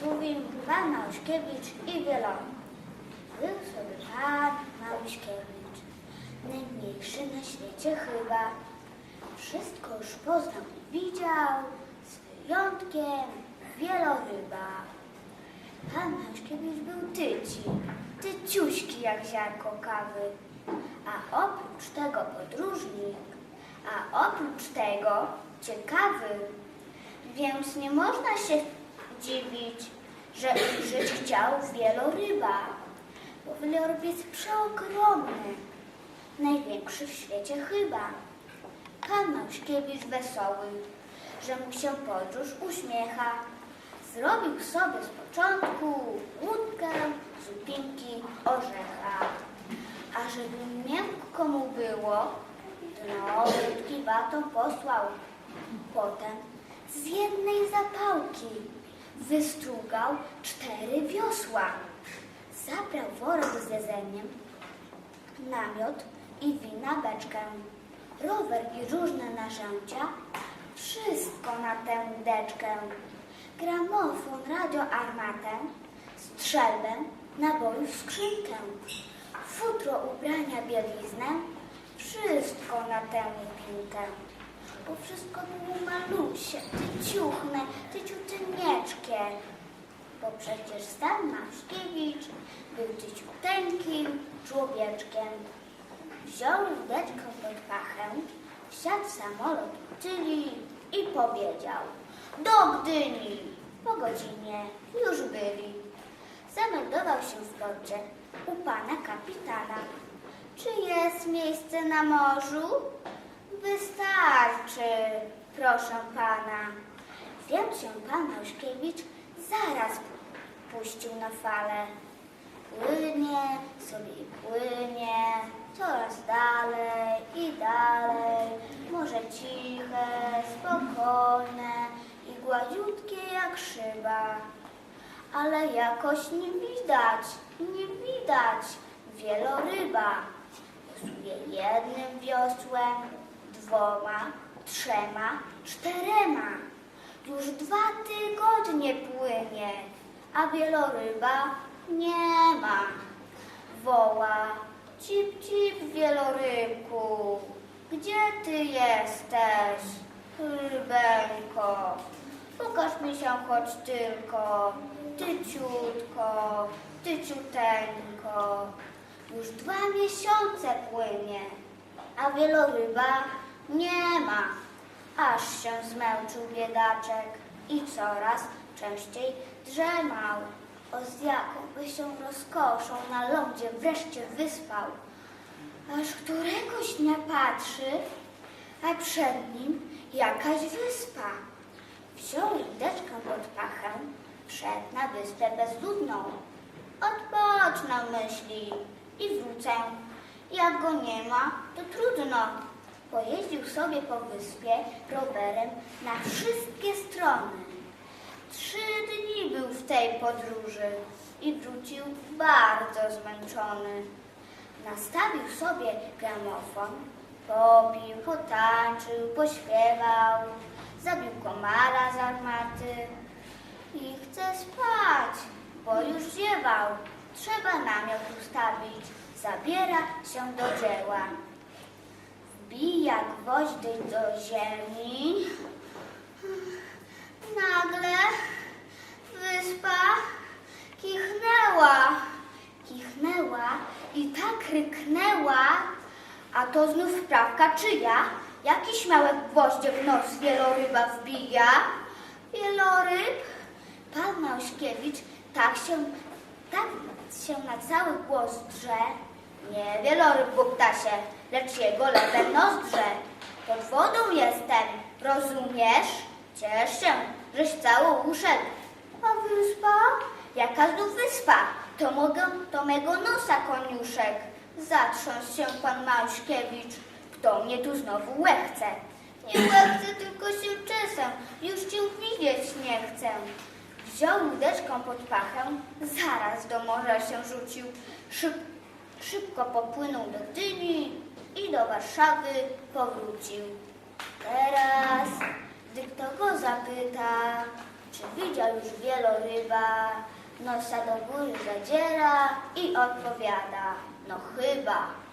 Tuwim, pan Małyszkiewicz i Wielory. Był sobie pan Małyszkiewicz, najmniejszy na świecie chyba. Wszystko już poznał i widział, z wyjątkiem wieloryba. Pan Małyszkiewicz był tyci, tyciuśki jak ziarko kawy. A oprócz tego podróżnik, a oprócz tego ciekawy. Więc nie można się że ujrzeć chciał wieloryba, bo wieloryb jest przeogromny, największy w świecie chyba. Pan Małyszkiewicz wesoły, że mu się podróż uśmiecha. Zrobił sobie z początku łódkę z orzecha. A żeby miękko mu było, dno łódki watą posłał. Potem z jednej zapałki wystrugał cztery wiosła. Zabrał worek z jedzeniem, namiot i wina beczkę, rower i różne narzędzia, wszystko na tę łódeczkę. Gramofon, radio, armatę, strzelbę, nabojów, skrzynkę, futro, ubrania, bieliznę, wszystko na tę łupinkę. Bo wszystko było malusie, tyciuchne. Bo przecież Stan Maszkiewicz był tyciuteńkim człowieczkiem. Wziął łódeczkę pod pachę, wsiadł samolot utyli i powiedział do Gdyni. Po godzinie już byli. Zameldował się w porcie u pana kapitana. Czy jest miejsce na morzu? Wystarczy, proszę pana. Więc się pan Małżkiewicz zaraz puścił na falę. Płynie sobie i płynie, coraz dalej i dalej. Morze ciche, spokojne i gładziutkie jak szyba. Ale jakoś nie widać, nie widać wieloryba. Wiosłuje jednym wiosłem, dwoma, trzema, czterema. Już dwa tygodnie płynie, a wieloryba nie ma. Woła, cip, cip, wielorybku, gdzie ty jesteś, rybeńko? Pokaż mi się choć tylko, tyciutko, tyciuteńko. Już dwa miesiące płynie, a wieloryba nie ma. Aż się zmęczył biedaczek i coraz częściej drzemał. O z jaką się rozkoszą na lądzie wreszcie wyspał. Aż któregoś dnia patrzy, a przed nim jakaś wyspa. Wziął łódeczkę pod pachę, wszedł na wyspę bezludną. Odpocznę, myśli, i wrócę. Jak go nie ma, to trudno. Pojeździł sobie po wyspie rowerem na wszystkie strony. Trzy dni był w tej podróży i wrócił bardzo zmęczony. Nastawił sobie gramofon, popił, potańczył, pośpiewał, zabił komara z armaty i chce spać, bo już ziewał. Trzeba namiot ustawić, zabiera się do dzieła. Wbija gwoźdy do ziemi. Nagle wyspa kichnęła, kichnęła i tak ryknęła, a to znów wprawka czyja? Jakiś małe gwoździe w nos wieloryba wbija. Wieloryb, pan Małśkiewicz, tak się, tak się na cały głos drze. Nie wieloryb Bogdasie, lecz jego lewe nozdrze. Pod wodą jestem, rozumiesz? Ciesz się, żeś cały uszedł. A wyspa? Jaka znów wyspa? To, mogę, to mego nosa koniuszek. Zatrząsł się pan Małśkiewicz. Kto mnie tu znowu łechce? Nie łechcę, tylko się czesę. Już cię widzieć nie chcę. Wziął łódeczką pod pachę, zaraz do morza się rzucił. Szyb, szybko popłynął do Gdyni i do Warszawy powrócił. Teraz, gdy kto go zapyta, Czy widział już wieloryba? Nosa do góry zadziera i odpowiada, no chyba.